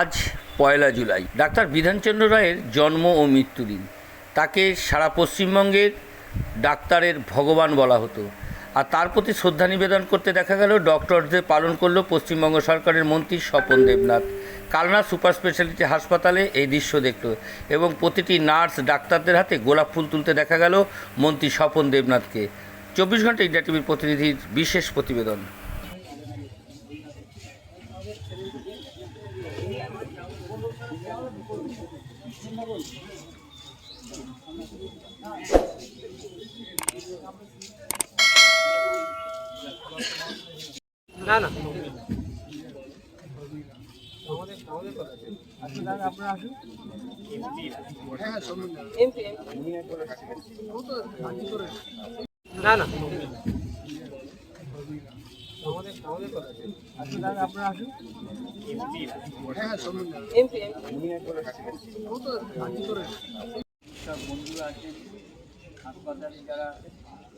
আজ পয়লা জুলাই। ডাক্তার বিধানচন্দ্র রায়ের জন্ম ও মৃত্যুদিন তাকে সারা পশ্চিমবঙ্গের ডাক্তারের ভগবান বলা হতো। আর তার প্রতি শ্রদ্ধা নিবেদন করতে দেখা গেল ডক্টরদের পালন করল পশ্চিমবঙ্গ সরকারের মন্ত্রী স্বপন দেবনাথ। কালনা সুপার স্পেশালিটি হাসপাতালে এই দৃশ্য দেখল এবং প্রতিটি নার্স ডাক্তারদের হাতে গোলাপ ফুল তুলতে দেখা গেল মন্ত্রী স্বপন দেবনাথকে। চব্বিশ ঘণ্টা ইন্ডিয়া টিভির প্রতিনিধির বিশেষ প্রতিবেদন। আসুন এমপি না না। সব বন্ধুরা আছেন হাসপাতালে যারা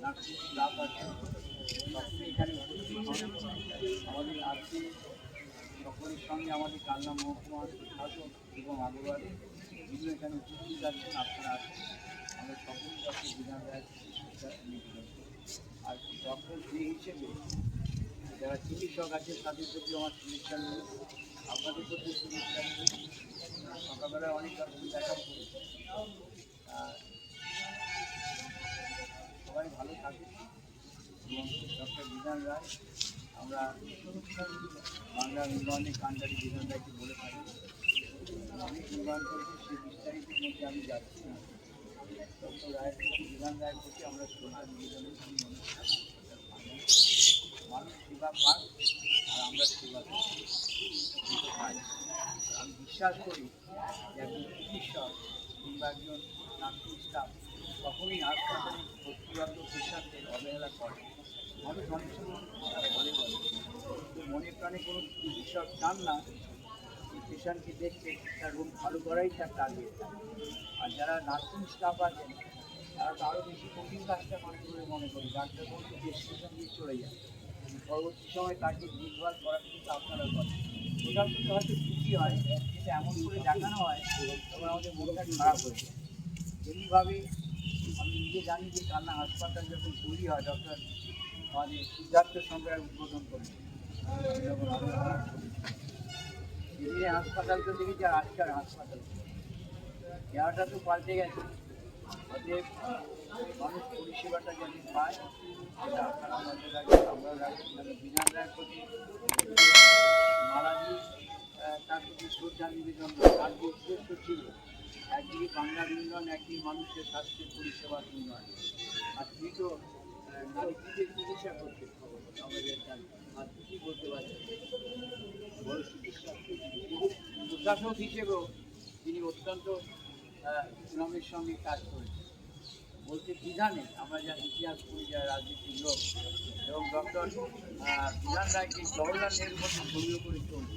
নার্সিং স্টাফ এখানে। আমাদের আজকে সকলের সঙ্গে আমাদের কালনা মহকুমার শাসক এবং আগরওয়ালি যিনি এখানে উপস্থিত আছেন আপনারা আছেন আমরা সকলের কাছে বিধান করি। আর ডক্টর যে হিসেবে যারা চিকিৎসক আছে, তাদের প্রতি আমার শুভেচ্ছা নেই আপনাদের প্রতি শুভেচ্ছা নেই সকালবেলায় অনেক রকম দেখা সবাই ভালো থাকে এবং ডক্টর বিধান রায়, আমরা বাংলার উন্নয়নে কান্ডারি বিধান রায়কে বলে থাকি। অনেক উন্নয়ন করেছে সেই বিস্তারিতের মধ্যে আমি যাচ্ছি না। ডক্টর রায়ের প্রতি, বিধান রায়ের প্রতি আমরা শ্রদ্ধা নিবেদন করি মানুষ সেবা পাক আর আমরা সেবা করি দুটো পাই। আমি বিশ্বাস করি যে একজন চিকিৎসক কিংবা একজন নার্সিং স্টাফ কখনই হাসপাতালে ভর্তিগত পেশাকে অবহেলা করে মানুষ অনেক সময় বলে বলে কিন্তু মনে প্রাণে কোনো চিকিৎসক চান না, এই পেশেন্টকে দেখতে তার রুম ভালো করাই তার টার্গেট আর যারা নার্সিং স্টাফ আছেন, তারা তো আরও বেশি কঠিন কাজটা করে বলে মনে করি ডাক্তার বলতে প্রেসক্রিপশন দিয়ে চলে যায়। পরবর্তী সময় তাকে দেখভাল করার কিন্তু আপনারা করেন। ওটাও কিন্তু হয়তো খুশি হয় কিন্তু এমন দেখানো হয়, তখন আমাদের মনটা খারাপ হয়ে যায়। আমি নিজে জানি যে কান্না হাসপাতাল যখন তৈরি হয়, ডক্টর আমাদের সিদ্ধার্থ সঙ্গে উদ্বোধন করেছে। সেদিনে হাসপাতালকে দেখেছি, আর আজকাল হাসপাতাল। চেহারাটা তো পাল্টে গেছে। অতএব মানুষ পরিষেবাটা যদি পায়, সেটা আপনারা প্রতি মারা ছিল মানুষের পরিষেবার আর চিকিৎসা করতে বলতে পারছেন প্রশাসক হিসেবেও তিনি অত্যন্ত আহ, সুনামের সঙ্গে কাজ করেছেন। বলতে বিধানে আমরা যা ইতিহাস পড়ি যারা রাজনীতির লোক এবং ডক্টর বিধান রায়কে জওয়াহরলাল নেহরুর মতো ধর্মীয় করে চলছে